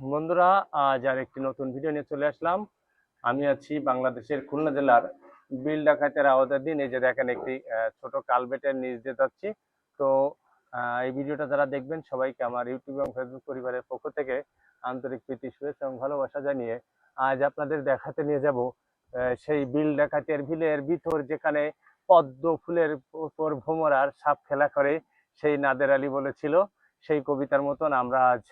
বন্ধুরা, আজ আর একটি নতুন ভিডিও নিয়ে চলে আসলাম। আমি আছি বাংলাদেশের খুলনা জেলার বিল ডাকাতের আওতাধীন। এই যে দেখেন একটি ছোট কালবেটের নিচ দিয়ে যাচ্ছি। তো এই ভিডিওটা যারা দেখবেন, সবাইকে আমার ইউটিউব এবং ফেসবুক পরিবারের পক্ষ থেকে আন্তরিক প্রীতি, শুভেচ্ছা এবং ভালোবাসা জানিয়ে আজ আপনাদের দেখাতে নিয়ে যাব সেই বিল ডাকাতের বিলের ভিতর যেখানে পদ্ম ফুলের উপর ভোমরার সাপ খেলা করে, সেই নাদের আলী বলেছিল। সেই কবিতার মতন আমরা আজ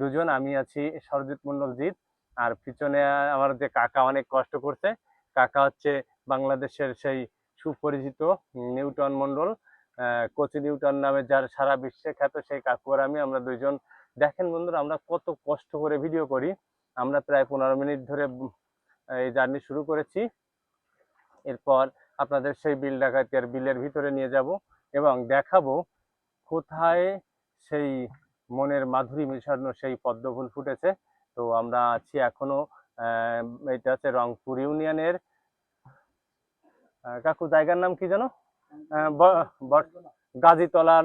দুজন, আমি আছি সরজিৎ মন্ডলজিৎ আর পিছনে আমার যে কাকা অনেক কষ্ট করছে। কাকা হচ্ছে বাংলাদেশের সেই সুপরিচিত নিউটন মন্ডল কোচি নিউটন নামে যার সারা বিশ্বে খ্যাত সেই কাকু আর আমি। আমরা দুইজন দেখেন বন্ধুরা, আমরা কত কষ্ট করে ভিডিও করি। আমরা প্রায় পনেরো মিনিট ধরে এই জার্নি শুরু করেছি। এরপর আপনাদের সেই বিল ডাকাতিয়ার বিলের ভিতরে নিয়ে যাব এবং দেখাবো কোথায় সেই মনের মাধুরী মিশানো সেই পদ্মফুল ফুটেছে। তো আমরা আছি এখনও এটা হচ্ছে রংপুর ইউনিয়নের কাকু জায়গার নাম কি বট- গাজীতলার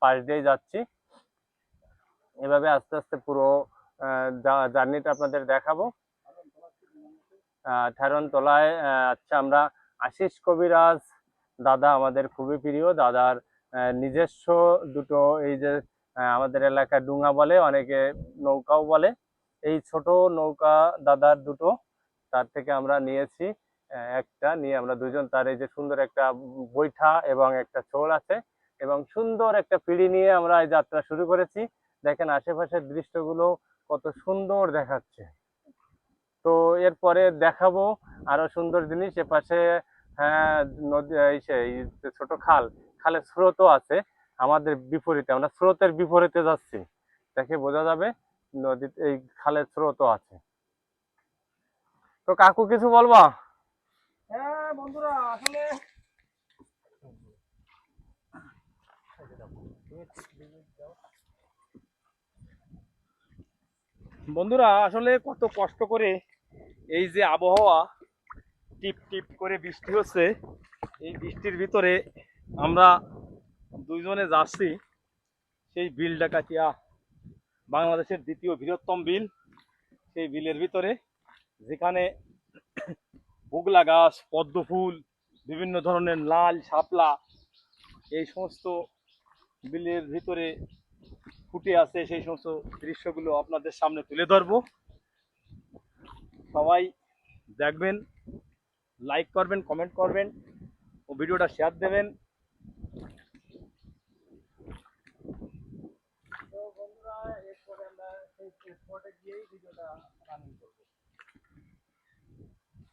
পাশ দিয়ে যাচ্ছি। এভাবে আস্তে আস্তে পুরো জার্নিটা আপনাদের দেখাবো। ঠেরনতলায় আচ্ছা আমরা আশিস কবিরাজ, দাদা আমাদের খুবই প্রিয়। দাদার নিজস্ব দুটো এই যে আমাদের এলাকায় ডুঙা বলে, অনেকে নৌকাও বলে। এই ছোট নৌকা দাদার দুটো, তার থেকে আমরা নিয়েছি একটা নিয়ে আমরা দুজন, তার এই যে সুন্দর একটা বৈঠা এবং একটা ছোল আছে, এবং সুন্দর একটা পিড়ি নিয়ে আমরা এই যাত্রা শুরু করেছি। দেখেন আশেপাশের দৃশ্যগুলো কত সুন্দর দেখাচ্ছে। তো এরপরে দেখাবো আরও সুন্দর জিনিস, এপাশে হ্যাঁ নদী, এই ছোট খাল, খালের স্রোতও আছে। আমাদের বিপরীতে, আমরা স্রোতের বিপরীতে যাচ্ছি। দেখে বোঝা যাবে নদীতে এই খালের স্রোতও আছে। তো কাকু কিছু বলবা? হ্যাঁ বন্ধুরা, আসলে বন্ধুরা, আসলে কত কষ্ট করে এই যে আবহাওয়া টিপ টিপ করে বৃষ্টি হচ্ছে, এই বৃষ্টির ভিতরে আমরা দুইজনে যাচ্ছি, সেই বিল ডাকাতিয়া বাংলাদেশের দ্বিতীয় বৃহত্তম বিল, সেই বিলের ভিতরে, যেখানে বুগলা গাছ, পদ্ম ফুল, বিভিন্ন ধরনের লাল শাপলা, এই সমস্ত বিলের ভিতরে ফুটে আছে, সেই সমস্ত দৃশ্যগুলো আপনাদের সামনে তুলে ধরবো। সবাই দেখবেন লাইক করবেন কমেন্ট করবেন, ও ভিডিওটা শেয়ার দেবেন।